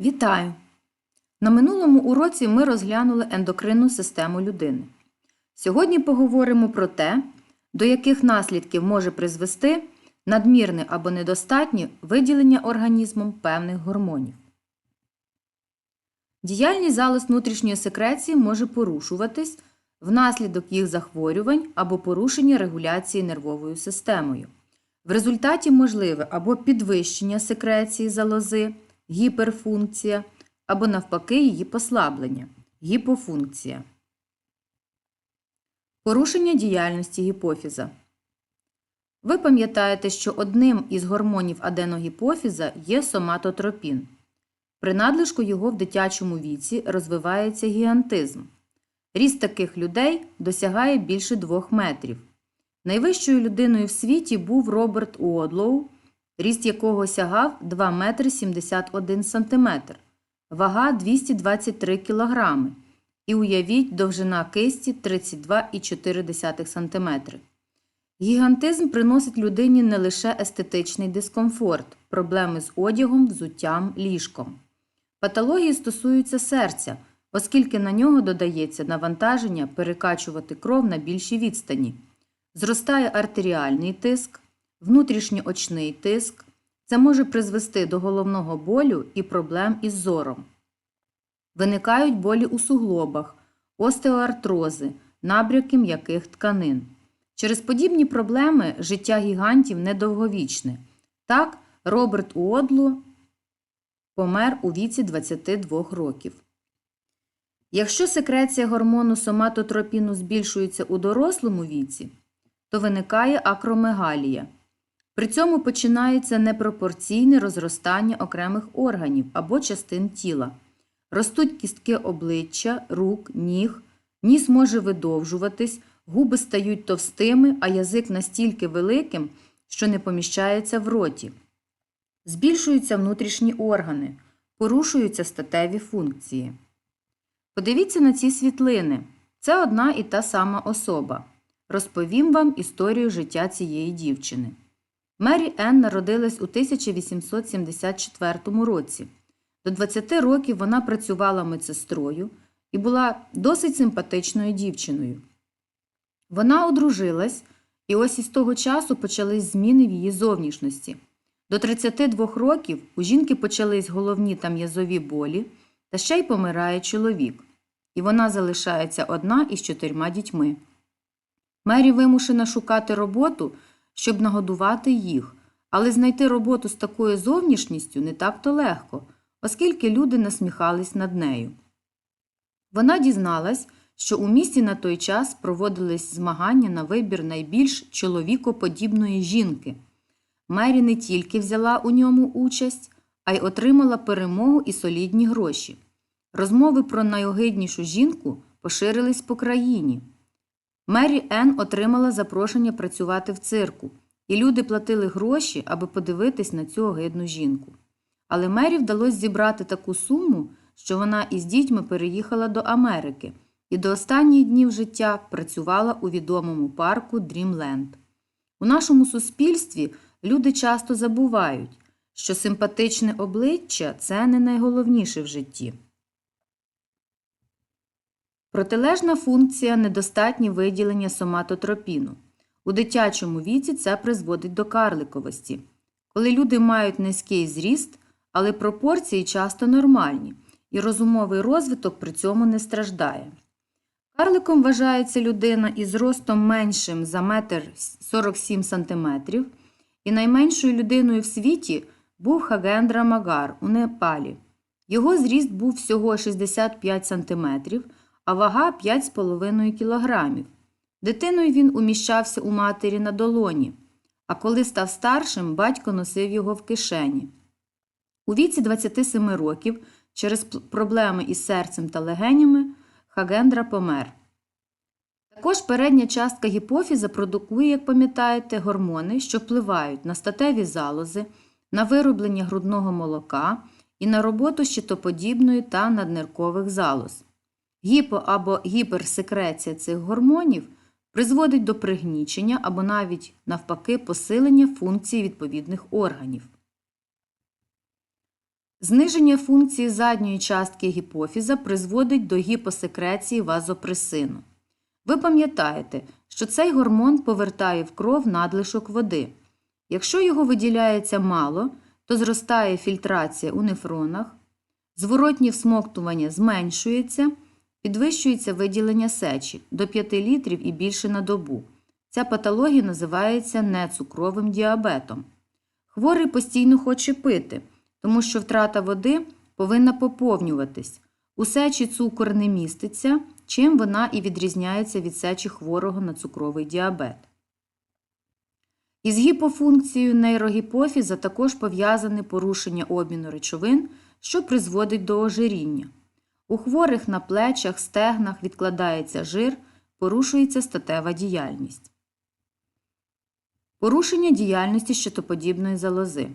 Вітаю! На минулому уроці ми розглянули ендокринну систему людини. Сьогодні поговоримо про те, до яких наслідків може призвести надмірне або недостатнє виділення організмом певних гормонів. Діяльність залоз внутрішньої секреції може порушуватись внаслідок їх захворювань або порушення регуляції нервовою системою. В результаті можливе або підвищення секреції залози, гіперфункція, або навпаки її послаблення, гіпофункція. Порушення діяльності гіпофіза. Ви пам'ятаєте, що одним із гормонів аденогіпофіза є соматотропін. При надлишку його в дитячому віці розвивається гігантизм. Ріст таких людей досягає більше 2 метрів. Найвищою людиною в світі був Роберт Уодлоу, ріст якого сягав 2 метри 71 сантиметр, вага 223 кілограми. І уявіть, довжина кисті 32,4 см. Гігантизм приносить людині не лише естетичний дискомфорт, проблеми з одягом, взуттям, ліжком. Патології стосуються серця, оскільки на нього додається навантаження перекачувати кров на більшій відстані. Зростає артеріальний тиск, внутрішньоочний тиск. Це може призвести до головного болю і проблем із зором. Виникають болі у суглобах, остеоартрози, набряки м'яких тканин. Через подібні проблеми життя гігантів недовговічне. Так, Роберт Уодло помер у віці 22 років. Якщо секреція гормону соматотропіну збільшується у дорослому віці, то виникає акромегалія. При цьому починається непропорційне розростання окремих органів або частин тіла. Ростуть кістки обличчя, рук, ніг, ніс може видовжуватись, губи стають товстими, а язик настільки великим, що не поміщається в роті. Збільшуються внутрішні органи, порушуються статеві функції. Подивіться на ці світлини. Це одна і та сама особа. Розповім вам історію життя цієї дівчини. Мері Енн народилась у 1874 році. До 20 років вона працювала медсестрою і була досить симпатичною дівчиною. Вона одружилась, і ось із того часу почались зміни в її зовнішності. До 32 років у жінки почались головні та м'язові болі, та ще й помирає чоловік, і вона залишається одна із чотирма дітьми. Мері вимушена шукати роботу, щоб нагодувати їх, але знайти роботу з такою зовнішністю не так-то легко, оскільки люди насміхались над нею. Вона дізналась, що у місті на той час проводились змагання на вибір найбільш чоловікоподібної жінки. Мері не тільки взяла у ньому участь, а й отримала перемогу і солідні гроші. Розмови про найогиднішу жінку поширились по країні. Мері Енн отримала запрошення працювати в цирку, і люди платили гроші, аби подивитись на цю огидну жінку. Але Мері вдалося зібрати таку суму, що вона із дітьми переїхала до Америки і до останніх днів життя працювала у відомому парку Дрімленд. У нашому суспільстві люди часто забувають, що симпатичне обличчя це не найголовніше в житті. Протилежна функція недостатнє виділення соматотропіну. У дитячому віці це призводить до карликовості. Коли люди мають низький зріст, але пропорції часто нормальні, і розумовий розвиток при цьому не страждає. Карликом вважається людина із ростом меншим за 1,47 см, і найменшою людиною в світі був Хагендра Магар у Непалі. Його зріст був всього 65 см, а вага 5,5 кг. Дитиною він уміщався у матері на долоні, а коли став старшим, батько носив його в кишені. У віці 27 років через проблеми із серцем та легенями Хагендра помер. Також передня частка гіпофіза продукує, як пам'ятаєте, гормони, що впливають на статеві залози, на вироблення грудного молока і на роботу щитоподібної та надниркових залоз. Гіпо або гіперсекреція цих гормонів призводить до пригнічення або навіть, навпаки, посилення функцій відповідних органів. Зниження функції задньої частки гіпофіза призводить до гіпосекреції вазопресину. Ви пам'ятаєте, що цей гормон повертає в кров надлишок води. Якщо його виділяється мало, то зростає фільтрація у нефронах, зворотнє всмоктування зменшується, підвищується виділення сечі до 5 літрів і більше на добу. Ця патологія називається нецукровим діабетом. Хворий постійно хоче пити, тому що втрата води повинна поповнюватись. У сечі цукор не міститься, чим вона і відрізняється від сечі хворого на цукровий діабет. Із гіпофункцією нейрогіпофіза також пов'язане порушення обміну речовин, що призводить до ожиріння. У хворих на плечах, стегнах відкладається жир, порушується статева діяльність. Порушення діяльності щитоподібної залози.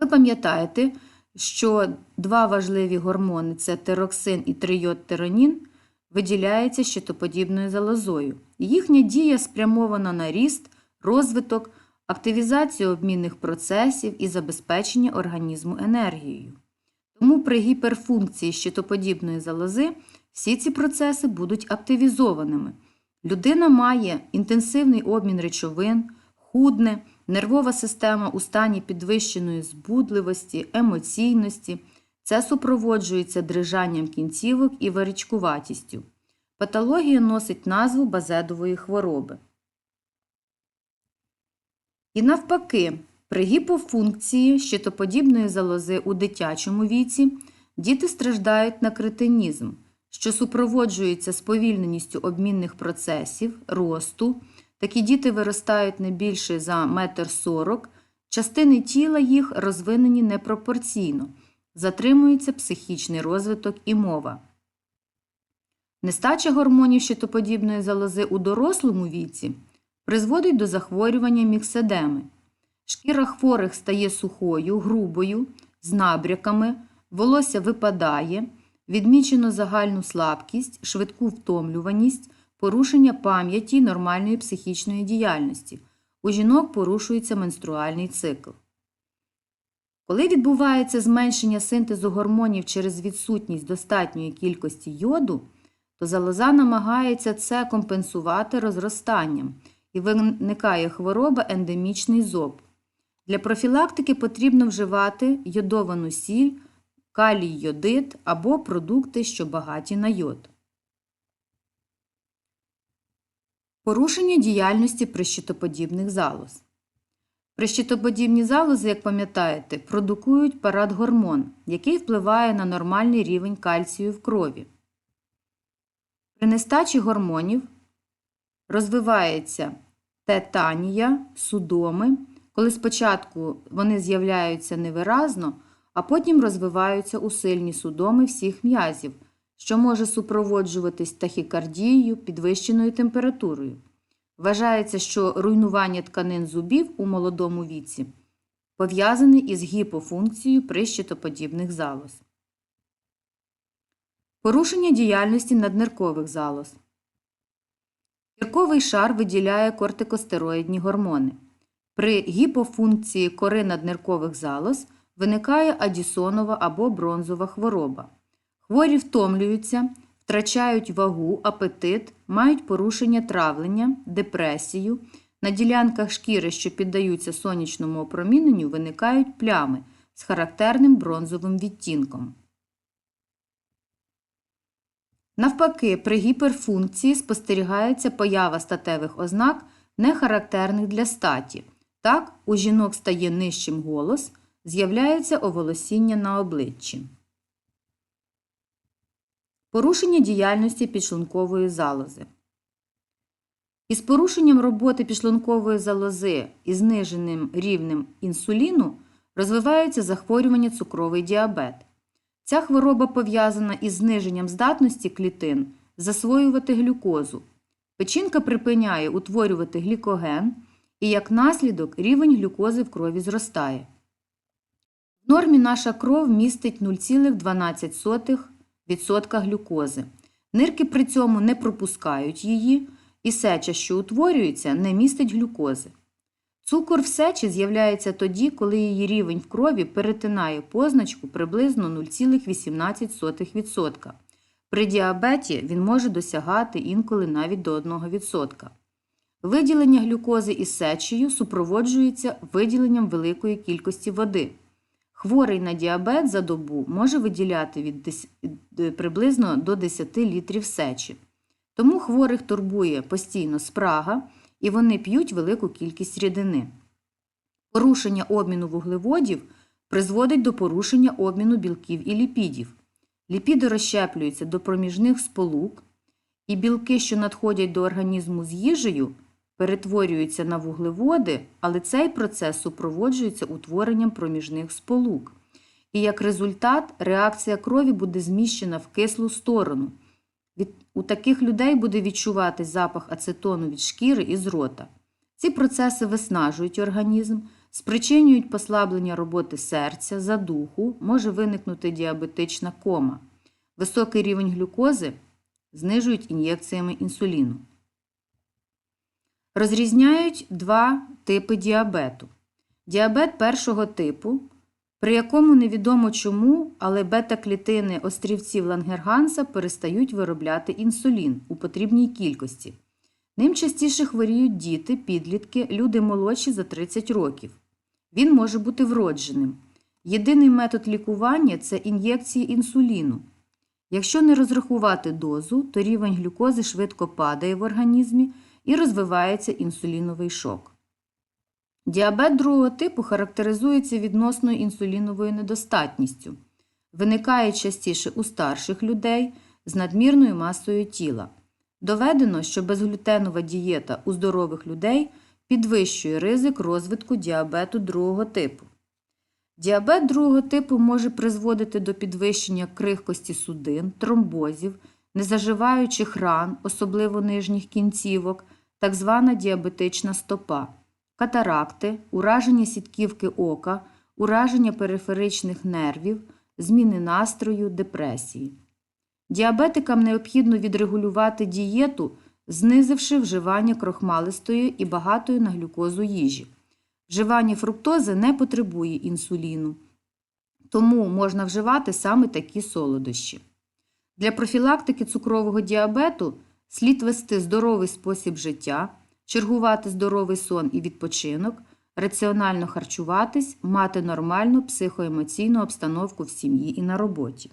Ви пам'ятаєте, що два важливі гормони це тероксин і трийодтеронін, виділяються щитоподібною залозою. Їхня дія спрямована на ріст, розвиток, активізацію обмінних процесів і забезпечення організму енергією. Тому при гіперфункції щитоподібної залози всі ці процеси будуть активізованими. Людина має інтенсивний обмін речовин, худне, нервова система у стані підвищеної збудливості, емоційності. Це супроводжується дрижанням кінцівок і варічкуватістю. Патологія носить назву базедової хвороби. І навпаки, при гіпофункції щитоподібної залози у дитячому віці діти страждають на кретинізм, що супроводжується сповільненістю обмінних процесів, росту. Такі діти виростають не більше за 1,40 м, частини тіла їх розвинені непропорційно, затримується психічний розвиток і мова. Нестача гормонів щитоподібної залози у дорослому віці призводить до захворювання мікседеми. Шкіра хворих стає сухою, грубою, з набряками, волосся випадає, відмічено загальну слабкість, швидку втомлюваність, порушення пам'яті нормальної психічної діяльності. У жінок порушується менструальний цикл. Коли відбувається зменшення синтезу гормонів через відсутність достатньої кількості йоду, то залоза намагається це компенсувати розростанням і виникає хвороба ендемічний зоб. Для профілактики потрібно вживати йодовану сіль, калій йодит або продукти, що багаті на йод. Порушення діяльності прищитоподібних залоз. Прищитоподібні залози, як пам'ятаєте, продукують парадгормон, який впливає на нормальний рівень кальцію в крові. При нестачі гормонів розвивається тетанія, судоми, коли спочатку вони з'являються невиразно, а потім розвиваються у сильні судоми всіх м'язів, що може супроводжуватись тахікардією, підвищеною температурою. Вважається, що руйнування тканин зубів у молодому віці пов'язане із гіпофункцією прищитоподібних залоз. Порушення діяльності надниркових залоз. Кірковий шар виділяє кортикостероїдні гормони. При гіпофункції кори надниркових залоз виникає адісонова або бронзова хвороба. Хворі втомлюються, втрачають вагу, апетит, мають порушення травлення, депресію. На ділянках шкіри, що піддаються сонячному опроміненню, виникають плями з характерним бронзовим відтінком. Навпаки, при гіперфункції спостерігається поява статевих ознак, не характерних для статі. Так, у жінок стає нижчим голос, з'являється оволосіння на обличчі. Порушення діяльності підшлункової залози. Із порушенням роботи підшлункової залози і зниженим рівнем інсуліну розвивається захворювання цукровий діабет. Ця хвороба пов'язана із зниженням здатності клітин засвоювати глюкозу. Печінка припиняє утворювати глікоген, і як наслідок рівень глюкози в крові зростає. В нормі наша кров містить 0,12% глюкози. Нирки при цьому не пропускають її, і сеча, що утворюється, не містить глюкози. Цукор в сечі з'являється тоді, коли її рівень в крові перетинає позначку приблизно 0,18%. При діабеті він може досягати інколи навіть до 1%. Виділення глюкози із сечею супроводжується виділенням великої кількості води. Хворий на діабет за добу може виділяти від дес- е, приблизно до 10 літрів сечі. Тому хворих турбує постійно спрага, і вони п'ють велику кількість рідини. Порушення обміну вуглеводів призводить до порушення обміну білків і ліпідів. Ліпіди розщеплюються до проміжних сполук, і білки, що надходять до організму з їжею, перетворюються на вуглеводи, але цей процес супроводжується утворенням проміжних сполук. І як результат реакція крові буде зміщена в кислу сторону. У таких людей буде відчувати запах ацетону від шкіри і з рота. Ці процеси виснажують організм, спричинюють послаблення роботи серця, задуху, може виникнути діабетична кома. Високий рівень глюкози знижують ін'єкціями інсуліну. Розрізняють два типи діабету. Діабет першого типу, при якому невідомо чому, але бета-клітини острівців Лангерганса перестають виробляти інсулін у потрібній кількості. Ним частіше хворіють діти, підлітки, люди молодші за 30 років. Він може бути вродженим. Єдиний метод лікування це ін'єкції інсуліну. Якщо не розрахувати дозу, то рівень глюкози швидко падає в організмі і розвивається інсуліновий шок. Діабет другого типу характеризується відносною інсуліновою недостатністю. Виникає частіше у старших людей з надмірною масою тіла. Доведено, що безглютенова дієта у здорових людей підвищує ризик розвитку діабету другого типу. Діабет другого типу може призводити до підвищення крихкості судин, тромбозів, незаживаючих ран, особливо нижніх кінцівок, так звана діабетична стопа, катаракти, ураження сітківки ока, ураження периферичних нервів, зміни настрою, депресії. Діабетикам необхідно відрегулювати дієту, знизивши вживання крохмалистої і багатої на глюкозу їжі. Вживання фруктози не потребує інсуліну, тому можна вживати саме такі солодощі. Для профілактики цукрового діабету слід вести здоровий спосіб життя, чергувати здоровий сон і відпочинок, раціонально харчуватись, мати нормальну психоемоційну обстановку в сім'ї і на роботі.